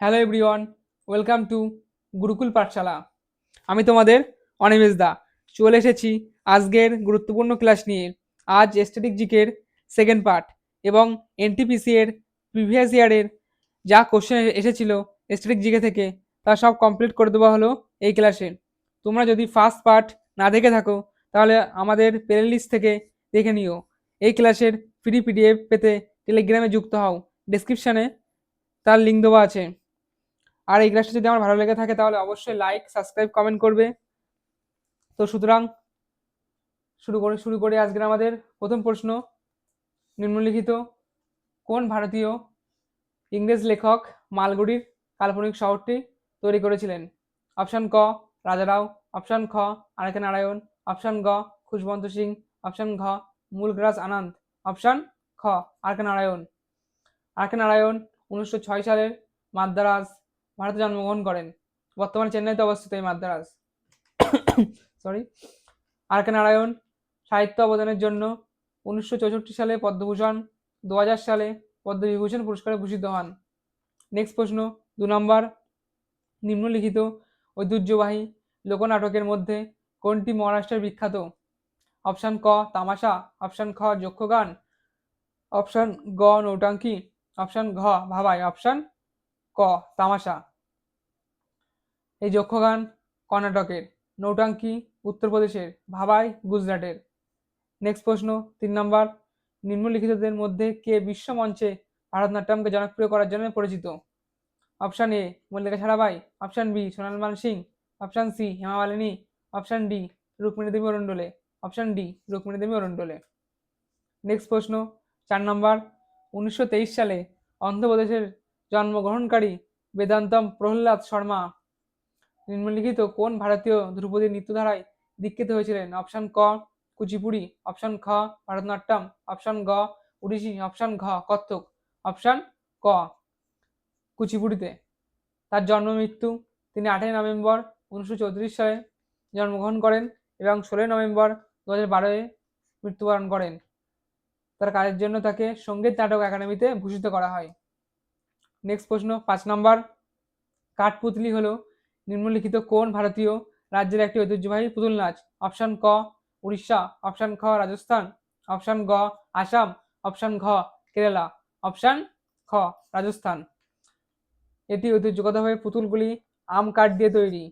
Hello everyone welcome to Gurukul Pathshala আমি তোমাদের অনিমেষ দা। চলে এসেছি আজকের গুরুত্বপূর্ণ ক্লাস নিয়ে। আজ এস্টেটিক জিকের সেকেন্ড পার্ট এবং এনটিপিসি এর প্রিভিয়াস ইয়ারের যা কোশ্চেন এসেছিল এস্টেটিক জিকে থেকে, তা সব কমপ্লিট করে দেওয়া হলো এই ক্লাসে তোমরা যদি ফার্স্ট পার্ট না দেখে থাকো, তাহলে আমাদের প্লে লিস্ট থেকে দেখে নিও। এই ক্লাসের ফ্রি পিডিএফ পেতে টেলিগ্রামে যুক্ত হও। ডেসক্রিপশানে তার লিঙ্ক দেওয়া আছে। আর এই ক্লাসটা যদি আমার ভালো লেগে থাকে তাহলে অবশ্যই লাইক সাবস্ক্রাইব কমেন্ট করবে। তো সুতরাং শুরু করে শুরু করে আজকের আমাদের প্রথম প্রশ্ন। নিম্নলিখিত কোন ভারতীয় ইংরেজ লেখক মালগুড়ির কাল্পনিক শহরটি তৈরি করেছিলেন? অপশান ক, রাজারাও অপশান খ আরেকে নারায়ণ অপশান গ, খুশবন্ত সিং অপশান ঘ মূলগ্রাস আনন্দ অপশান খ আরকে নারায়ণ। আরকে নারায়ণ উনিশশো ছয় সালের মাদ্রাজ ভারতে জন্মগ্রহণ করেন। বর্তমানে চেন্নাইতে অবস্থিত এই Madras sorry R K Narayan, সাহিত্য অবদানের জন্য উনিশশো চৌষট্টি সালে পদ্মভূষণ দু হাজার সালে পদ্মবিভূষণ পুরস্কারে ভূষিত হন। নেক্সট প্রশ্ন, দু নম্বর, নিম্নলিখিত ঐতিহ্যবাহী লোকনাটকের মধ্যে কোনটি মহারাষ্ট্রের বিখ্যাত? অপশান ক, তামাশা অপশান খ, যক্ষগান অপশান গ, নৌটাঙ্কি অপশান ঘ, ভাবাই অপশান ক, তামাশা। এই যক্ষগান কর্ণাটকের, নৌটাঙ্কি উত্তরপ্রদেশের, ভাবাই গুজরাটের। নেক্সট প্রশ্ন, তিন নম্বর। নিম্নলিখিতদের মধ্যে কে বিশ্বমঞ্চে ভারতনাট্যমকে জনপ্রিয় করার জন্য পরিচিত? Option A Mallika Sarabhai option B Sonal Man Singh. Option C Hema Malini. Option D Rukmini Devi Arundale option D Rukmini Devi Arundale next প্রশ্ন, চার নম্বর। উনিশশো তেইশ সালে অন্ধ্রপ্রদেশের জন্মগ্রহণকারী বেদান্তম প্রহ্লাদ শর্মা নিম্নলিখিত কোন ভারতীয় ধ্রুপদী নৃত্যধারায় দীক্ষিত হয়েছিলেন? অপশান ক, কুচিপুড়ি। অপশান খ, ভারতনাট্যম। অপশান গ, উড়িষ্যি। অপশান ঘ, কত্থক। অপশান ক, কুচিপুড়িতে। তার জন্ম মৃত্যু। তিনি আটই নভেম্বর উনিশশো চৌত্রিশ সালে জন্মগ্রহণ করেন এবং ষোলোই নভেম্বর দু হাজার বারোয় মৃত্যুবরণ করেন। তার কাজের জন্য তাকে সংগীত নাটক একাডেমিতে ভূষিত করা হয়। নেক্সট প্রশ্ন, পাঁচ নম্বর। কাঠপুতলি হলো নিম্নলিখিত কোন ভারতীয় রাজ্যের একটি ঐতিহ্যবাহী পুতুল নাচ? অপশান ক, উড়িষ্যা, অপশান খ, রাজস্থান, অপশান গ, আসাম, অপশান ঘ, কেরালা, অপশান খ, রাজস্থান। এটি ঐতিহ্যগতভাবে পুতুলগুলি আম কাঠ দিয়ে তৈরি।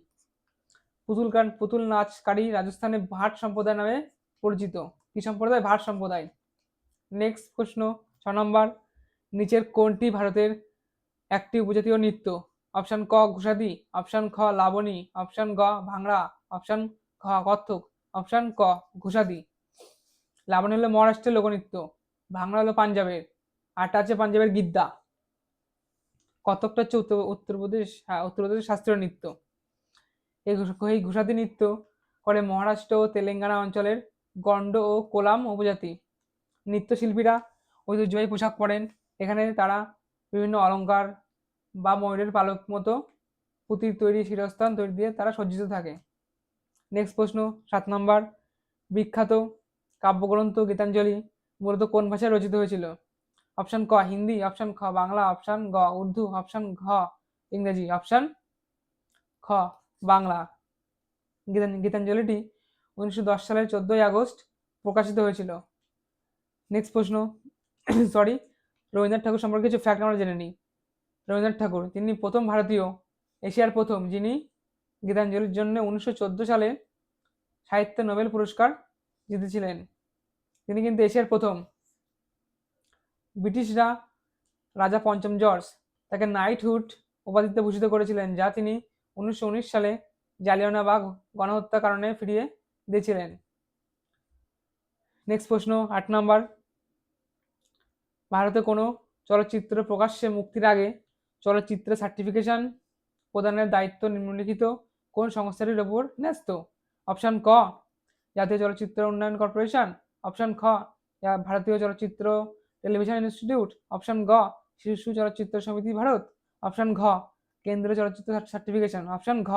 পুতুল কাঠ, পুতুল নাচকারী রাজস্থানে ভাট সম্প্রদায় নামে পরিচিত। কি সম্প্রদায়? ভাট সম্প্রদায়। নেক্সট প্রশ্ন, ছ নম্বর। নিচের কোনটি ভারতের একটি উপজাতীয় নৃত্য? অপশান ক ঘোষাদি, অপশান খ লাবণী, অপশান গ ভাংড়া অপশান খ কত্থক, অপশান ক ঘোষাদি। লাবণী হলো মহারাষ্ট্রের লোকনৃত্য ভাংড়া হলো পাঞ্জাবের আরটা আছে পাঞ্জাবের গিদ্দা। কত্থকটা হচ্ছে উত্তর, উত্তরপ্রদেশ হ্যাঁ উত্তরপ্রদেশের শাস্ত্রীয় নৃত্য। এই ঘোষ- এই ঘোষাদি নৃত্য করে মহারাষ্ট্র ও তেলেঙ্গানা অঞ্চলের গন্ড ও কোলাম উপজাতি। নৃত্যশিল্পীরা ঐতিহ্যবাহী পোশাক পরেন। এখানে তারা বিভিন্ন অলংকার বা ময়ূরের পালক মতো পুঁতির তৈরি শিরস্থান তৈরি দিয়ে তারা সজ্জিত থাকে। নেক্সট প্রশ্ন, সাত নম্বর। বিখ্যাত কাব্যগ্রন্থ গীতাঞ্জলি মূলত কোন ভাষায় রচিত হয়েছিল? অপশান ক, হিন্দি অপশান খ, বাংলা অপশান গ, উর্দু অপশান ঘ, ইংরেজি অপশান খ, বাংলা। গীতা- গীতাঞ্জলিটি উনিশশো দশ সালের চোদ্দোই আগস্ট প্রকাশিত হয়েছিল। নেক্সট প্রশ্ন সরি রবীন্দ্রনাথ ঠাকুর সম্পর্কে কিছু ফ্যাক্ট আমরা জেনে নিই। রবীন্দ্রনাথ ঠাকুর, তিনি প্রথম ভারতীয়, এশিয়ার প্রথম, যিনি গীতাঞ্জলির জন্য উনিশশো চোদ্দ সালে সাহিত্য নোবেল পুরস্কার জিতেছিলেন। তিনি কিন্তু এশিয়ার প্রথম। ব্রিটিশরা রাজা পঞ্চম জর্জ তাকে নাইটহুড উপাধিতে ভূষিত করেছিলেন, যা তিনি উনিশশো উনিশ সালে জালিয়ানাবাগ গণহত্যা কারণে ফিরিয়ে দিয়েছিলেন। নেক্সট প্রশ্ন, আট নম্বর ভারতে কোনো চলচ্চিত্র প্রকাশ্যে মুক্তির আগে চলচ্চিত্র সার্টিফিকেশন প্রদানের দায়িত্ব নিম্নলিখিত। কোন সংস্থাটির ওপর ন্যস্ত? অপশান ক, জাতীয় চলচ্চিত্র উন্নয়ন কর্পোরেশন। অপশান খ ভারতীয় চলচ্চিত্র টেলিভিশন ইনস্টিটিউট। অপশান গ, শিশু চলচ্চিত্র সমিতি ভারত। অপশান ঘ, কেন্দ্রীয় চলচ্চিত্র সার্টিফিকেশন অপশান ঘ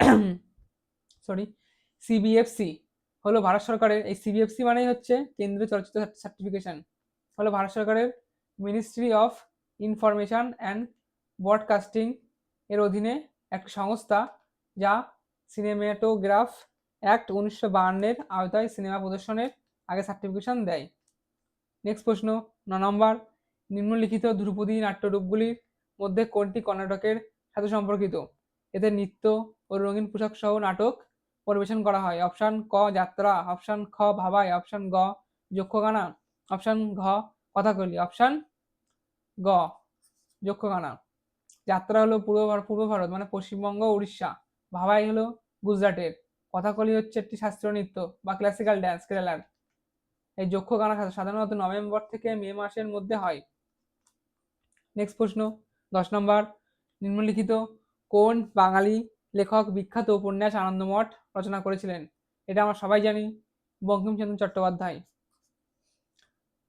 সরি সিবিএফসি হলো ভারত সরকারের, এই সিবিএফসি মানেই হচ্ছে কেন্দ্রীয় চলচ্চিত্র সার্টিফিকেশন হলো ভারত সরকারের ministry of information and broadcasting এর অধীনে এক সংস্থা যা সিনেমেটোগ্রাফ অ্যাক্ট উনিশশো বাহান্নের আওতায় সিনেমা প্রদর্শনের আগে সার্টিফিকেশন দেয়। নেক্সট প্রশ্ন, ন নম্বর, নিম্নলিখিত ধ্রুপদী নাট্যরূপগুলির মধ্যে কোনটি কর্ণাটকের সাথে সম্পর্কিত? এতে নৃত্য ও রঙিন পোশাক সহ নাটক পরিবেশন করা হয়। অপশান ক, যাত্রা। অপশান খ ভাবাই অপশান গ, যক্ষগানা। অপশান ঘ, কথাকলি। অপশান গ, যক্ষগানা। যাত্রা হলো পূর্ব পূর্ব ভারত মানে পশ্চিমবঙ্গ, উড়িষ্যা। ভাবাই হলো গুজরাটের। কথাকলি হচ্ছে একটি শাস্ত্রীয় নৃত্য বা ক্লাসিক্যাল ড্যান্স কেরালার। এই যক্ষগানা সাধারণত নভেম্বর থেকে মে মাসের মধ্যে হয়। নেক্সট প্রশ্ন, দশ নম্বর, নিম্নলিখিত কোন বাঙালি লেখক বিখ্যাত উপন্যাস আনন্দমঠ রচনা করেছিলেন? এটা আমরা সবাই জানি, বঙ্কিমচন্দ্র চট্টোপাধ্যায়।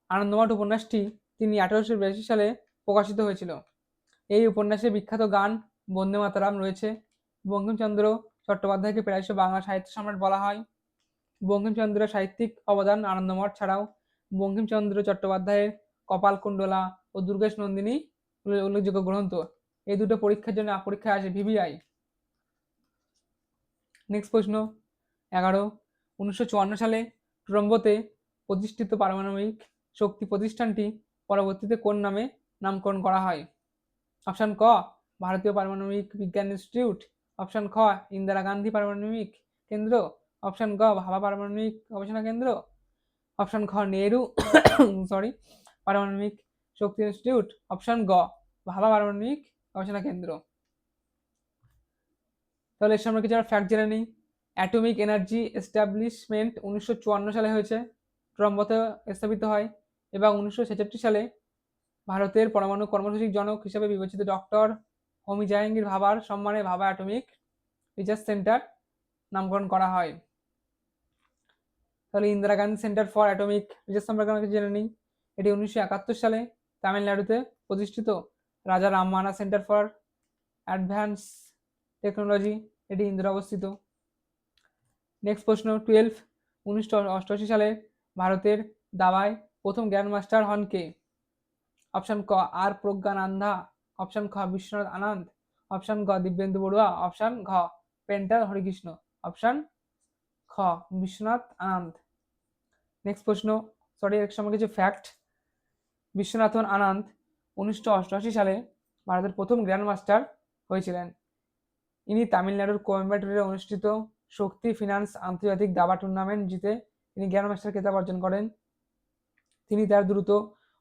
আনন্দমঠ উপন্যাসটি তিনি আঠারোশো বিরাশি সালে প্রকাশিত হয়েছিল। এই উপন্যাসে বিখ্যাত গান বন্দে মাতারাম রয়েছে। বঙ্কিমচন্দ্র চট্টোপাধ্যায়কে প্রায়শ বাংলা সাহিত্য সম্রাট বলা হয়। বঙ্কিমচন্দ্রের সাহিত্যিক অবদান আনন্দমঠ ছাড়াও বঙ্কিমচন্দ্র চট্টোপাধ্যায়ের কপালকুণ্ডলা ও দুর্গেশ নন্দিনী উল্লেখযোগ্য গ্রন্থ। এই দুটো পরীক্ষার জন্য পরীক্ষায় আসে ভিভিআই। নেক্সট প্রশ্ন, এগারো। উনিশশো সালে ট্রম্বোতে প্রতিষ্ঠিত পারমাণবিক শক্তি প্রতিষ্ঠানটি পরবর্তীতে কোন নামে নামকরণ করা হয়? অপশান ক, ভারতীয় পারমাণবিক বিজ্ঞান ইনস্টিটিউট। অপশান খ, ইন্দিরা গান্ধী পারমাণবিক কেন্দ্র। অপশান গ ভাবা পারমাণবিক গবেষণা কেন্দ্র। অপশান খ, নেহেরু সরি পারমাণবিক শক্তি ইনস্টিটিউট। অপশান গ ভাবা পারমাণবিক গবেষণা কেন্দ্র। তাহলে এর সামনে কিছু ফ্যাক্ট জেনে নিই। অ্যাটমিক এনার্জি এস্টাবলিশমেন্ট উনিশশো চুয়ান্ন সালে হয়েছে। ট্রম্বোতে স্থাপিত হয়। এবং উনিশশো ছেষট্টি সালে ভারতের পরমাণু কর্মসূচির জনক হিসেবে বিবেচিত ডক্টর হোমি জাহাঙ্গীর ভাবার সম্মানে ভাবা অ্যাটমিক রিসার্চ সেন্টার নামকরণ করা হয়। তাহলে Indira Gandhi centre for atomic research সম্পর্কে আমরা কিছু জেনে নিই। এটি উনিশশো একাত্তর সালে তামিলনাড়ুতে প্রতিষ্ঠিত Raja Ramanna centre for advance technology, এটি ইন্দোরে অবস্থিত। নেক্সট প্রশ্ন, টুয়েলভ, উনিশশো অষ্টআশি সালে ভারতের দাবায় প্রথম গ্র্যান্ড মাস্টার হন কে? অপশন ক, আর প্রজ্ঞানন্দা। অপশন খ, বিশ্বনাথ আনন্দ। অপশন গ, দিব্যেন্দু বড়ুয়া। অপশন ঘ পেন্টাল হরিকৃষ্ণ। অপশন খ, বিশ্বনাথ আনন্দ। নেক্সট প্রশ্ন। সরি এর সময় কিছু ফ্যাক্ট বিশ্বনাথন আনন্দ উনিশশো অষ্টআশি সালে ভারতের প্রথম গ্র্যান্ড মাস্টার হয়েছিলেন। ইনি তামিলনাড়ুর কোয়েম্বাটুরে অনুষ্ঠিত শক্তি ফিনান্স আন্তর্জাতিক দাবা টুর্নামেন্ট জিতে তিনি গ্র্যান্ড মাস্টার খেতাব অর্জন করেন। তিনি তার দ্রুত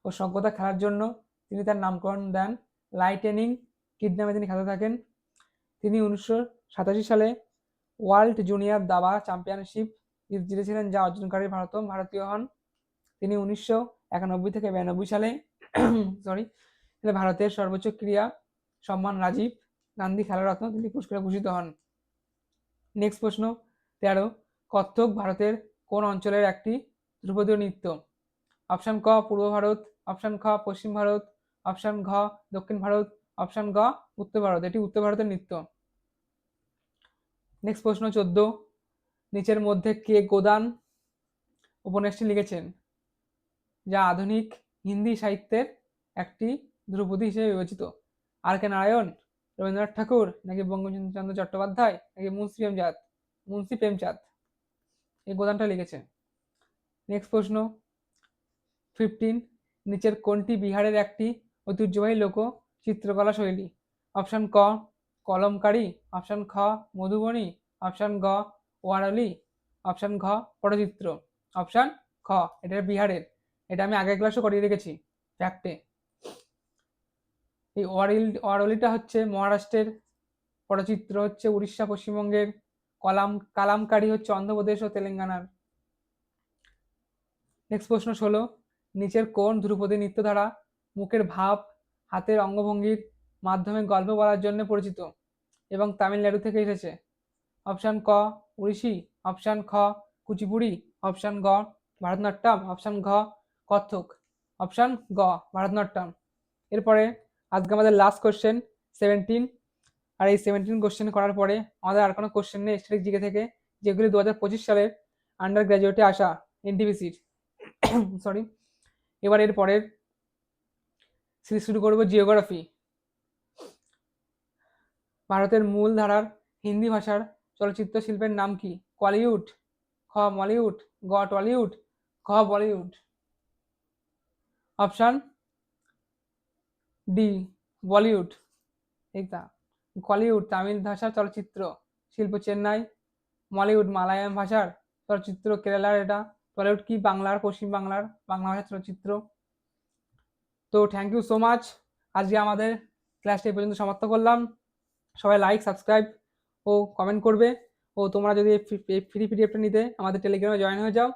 ও সজ্ঞতা খেলার জন্য তিনি তার নামকরণ দেন লাইটেনিং কিড নামে তিনি খেতে থাকেন। তিনি উনিশশো সাতাশি সালে ওয়ার্ল্ড জুনিয়র দাবা চ্যাম্পিয়নশিপ জিতেছিলেন, যা অর্জনকারী ভারত ভারতীয় হন। তিনি উনিশশো একানব্বই থেকে বিরানব্বই সালে সরি ভারতের সর্বোচ্চ ক্রীড়া সম্মান রাজীব গান্ধী খেলারত্ন তিনি পুরস্কারে ভূষিত হন। নেক্সট প্রশ্ন, তেরো, কত্থক ভারতের কোন অঞ্চলের একটি ধ্রুপদীয় নৃত্য? অপশন ক পূর্ব ভারত, অপশন খ পশ্চিম ভারত, অপশন ঘ, দক্ষিণ ভারত, অপশন গ উত্তর ভারত। এটি উত্তর ভারতের নৃত্য। নেক্সট প্রশ্ন চোদ্দ। নিচের মধ্যে কে গোদান উপন্যাসটি লিখেছেন? যা আধুনিক হিন্দি সাহিত্যের একটি ধ্রুপদী হিসেবে বিবেচিত। আর কে নারায়ণ, রবীন্দ্রনাথ ঠাকুর, নাকি বঙ্কিমচন্দ্র চট্টোপাধ্যায়, নাকি মুন্সি প্রেমচাঁদ মুন্সি প্রেমচাঁদ? এই গোদানটা লিখেছে নেক্সট প্রশ্ন। ফিফটিন, নিচের কোনটি বিহারের একটি ঐতিহ্যবাহী লোক চিত্রকলা শৈলী? অপশান ক, কলমকারী। অপশন খ, মধুবনী। অপশন গ, ওয়ারলি। অপশান ঘ, পটচিত্র। অপশান খ, এটা বিহারের। এটা আমি আগের ক্লাসও করিয়ে রেখেছি ফ্যাক্টে এই ওয়ারিল, ওয়ারলিটা হচ্ছে মহারাষ্ট্রের, পটচিত্র হচ্ছে উড়িষ্যা পশ্চিমবঙ্গের, কলাম, কালামকারী হচ্ছে অন্ধ্রপ্রদেশ ও তেলেঙ্গানার। নেক্সট প্রশ্ন ষোলো নিচের কোন ধ্রুপদী নৃত্যধারা, মুখের ভাব, হাতের অঙ্গভঙ্গির মাধ্যমে গল্প বলার জন্য পরিচিত এবং তামিলনাড়ু থেকে এসেছে। অপশান ক, উড়িষ্যি, অপশান খ, কুচিপুড়ি, অপশান গ, ভারতনাট্যম, অপশান ঘ, কত্থক, অপশান গ, ভারতনাট্যম। এরপরে আজকে আমাদের লাস্ট কোশ্চেন সেভেন্টিন আর এই সেভেন্টিন কোশ্চেন করার পরে আমাদের আর কোনো কোশ্চেন নেই স্ট্যাটিক জিকে থেকে, যেগুলি দু হাজার পঁচিশ সালের আন্ডার গ্র্যাজুয়েটে আসা এনটিপিসির সরি এবার এর পরের সিরিজ শুরু করব জিওগ্রাফি ভারতের মূল ধারার হিন্দি ভাষার চলচ্চিত্র শিল্পের নাম কি? কলিউড, খ মলিউড, গ টলিউড খ বলিউড। Option D Bollywood. এইটা কলিউড তামিল ভাষার চলচ্চিত্র। শিল্প চেন্নাই, মলিউড মালায়ালাম ভাষার চলচ্চিত্র কেরালার এটা। টলিউড কি বাংলার, পশ্চিম বাংলার, বাংলা ভাষার চলচ্চিত্র। তো থ্যাংক ইউ সো মাচ আজকে আমাদের ক্লাসটা এই পর্যন্ত সমাপ্ত করলাম। সবাই লাইক সাবস্ক্রাইব ও কমেন্ট করবে। ও তোমরা যদি ফ্রি পিডিএফটা নিতে আমাদের টেলিগ্রামে জয়েন হয়ে যাও।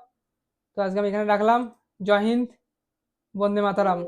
তো আজকে আমি এখানে রাখলাম। জয় হিন্দ, বন্দে মাতারাম।